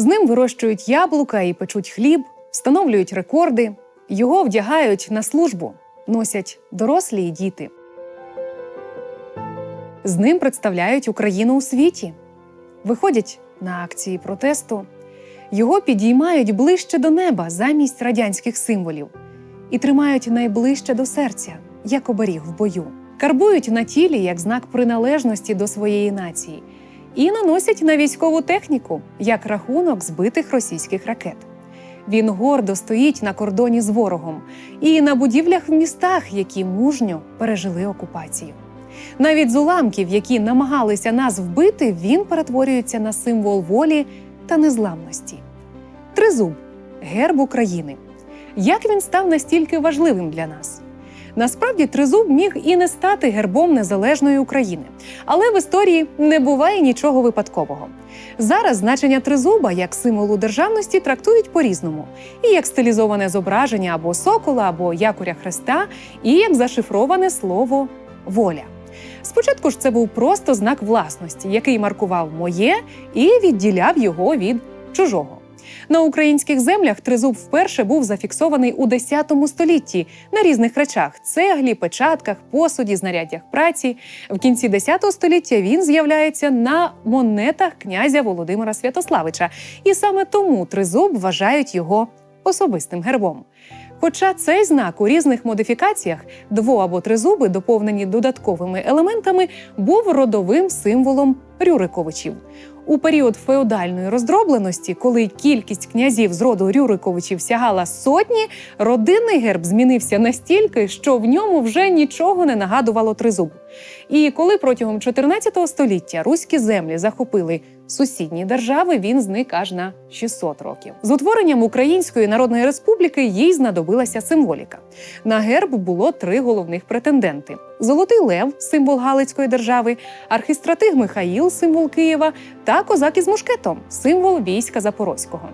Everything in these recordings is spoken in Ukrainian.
З ним вирощують яблука і печуть хліб, встановлюють рекорди, його вдягають на службу, носять дорослі і діти. З ним представляють Україну у світі, виходять на акції протесту, його підіймають ближче до неба замість радянських символів і тримають найближче до серця, як оберіг в бою, карбують на тілі як знак приналежності до своєї нації і наносять на військову техніку як рахунок збитих російських ракет. Він гордо стоїть на кордоні з ворогом і на будівлях в містах, які мужньо пережили окупацію. Навіть з уламків, які намагалися нас вбити, він перетворюється на символ волі та незламності. Тризуб герб України. Як він став настільки важливим для нас? Насправді, тризуб міг і не стати гербом незалежної України, але в історії не буває нічого випадкового. Зараз значення тризуба як символу державності трактують по-різному: і як стилізоване зображення або сокола, або якоря хреста, і як зашифроване слово воля. Спочатку ж це був просто знак власності, який маркував моє і відділяв його від чужого. На українських землях тризуб вперше був зафіксований у X столітті на різних речах: цеглі, печатках, посуді, знаряддях праці. В кінці X століття він з'являється на монетах князя Володимира Святославича, і саме тому тризуб вважають його особистим гербом. Хоча цей знак у різних модифікаціях дво або тризуби, доповнені додатковими елементами, був родовим символом Рюриковичів. У період феодальної роздробленості, коли кількість князів з роду Рюриковичів сягала сотні, родинний герб змінився настільки, що в ньому вже нічого не нагадувало тризуб. І коли протягом 14 століття руські землі захопили сусідні держави, він зник аж на 600 років. З утворенням Української Народної Республіки їй знадобилася символіка. На герб було три головних претенденти: Золотий Лев, символ Галицької держави, архістратиг Михаїл, символ Києва, та козак із мушкетом, символ війська Запорозького.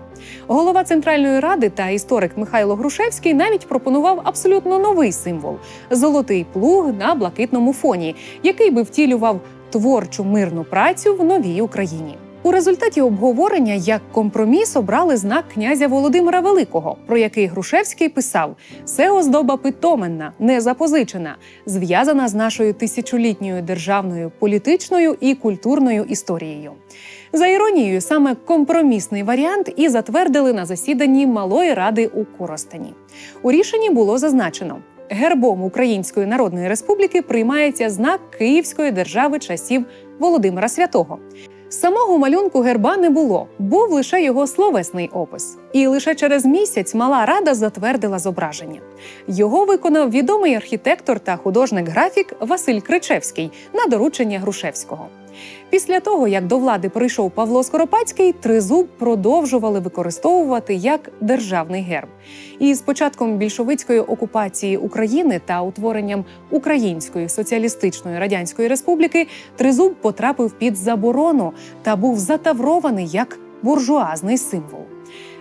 Голова Центральної ради та історик Михайло Грушевський навіть пропонував абсолютно новий символ золотий плуг на блакитному фоні, який би втілював творчу мирну працю в новій Україні. У результаті обговорення як компроміс обрали знак князя Володимира Великого, про який Грушевський писав: це оздоба питоменна, не запозичена, зв'язана з нашою тисячолітньою державною політичною і культурною історією. За іронією, саме компромісний варіант і затвердили на засіданні Малої ради у Коростені. У рішенні було зазначено. Гербом Української Народної Республіки приймається знак Київської держави часів Володимира Святого. Самого малюнку герба не було, був лише його словесний опис. І лише через місяць мала рада затвердила зображення. Його виконав відомий архітектор та художник-графік Василь Кричевський на доручення Грушевського. Після того, як до влади прийшов Павло Скоропадський, тризуб продовжували використовувати як державний герб. І з початком більшовицької окупації України та утворенням Української соціалістичної радянської республіки тризуб потрапив під заборону та був затаврований як буржуазний символ.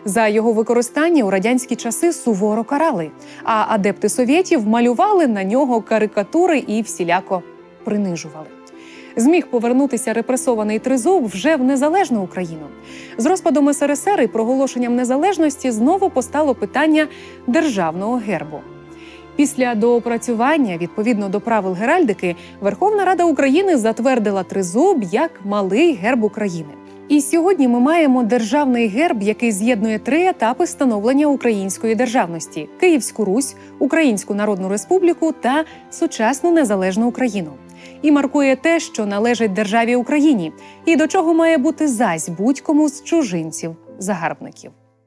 За його використання у радянські часи суворо карали, а адепти совєтів малювали на нього карикатури і всіляко принижували. Зміг повернутися репресований тризуб вже в незалежну Україну. З розпадом СРСР і проголошенням незалежності знову постало питання державного гербу. Після доопрацювання відповідно до правил геральдики Верховна Рада України затвердила тризуб як малий герб України. І сьогодні ми маємо державний герб, який з'єднує три етапи становлення української державності: Київську Русь, Українську Народну Республіку та сучасну незалежну Україну. І маркує те, що належить державі Україні, і до чого має бути зась будь-кому з чужинців загарбників.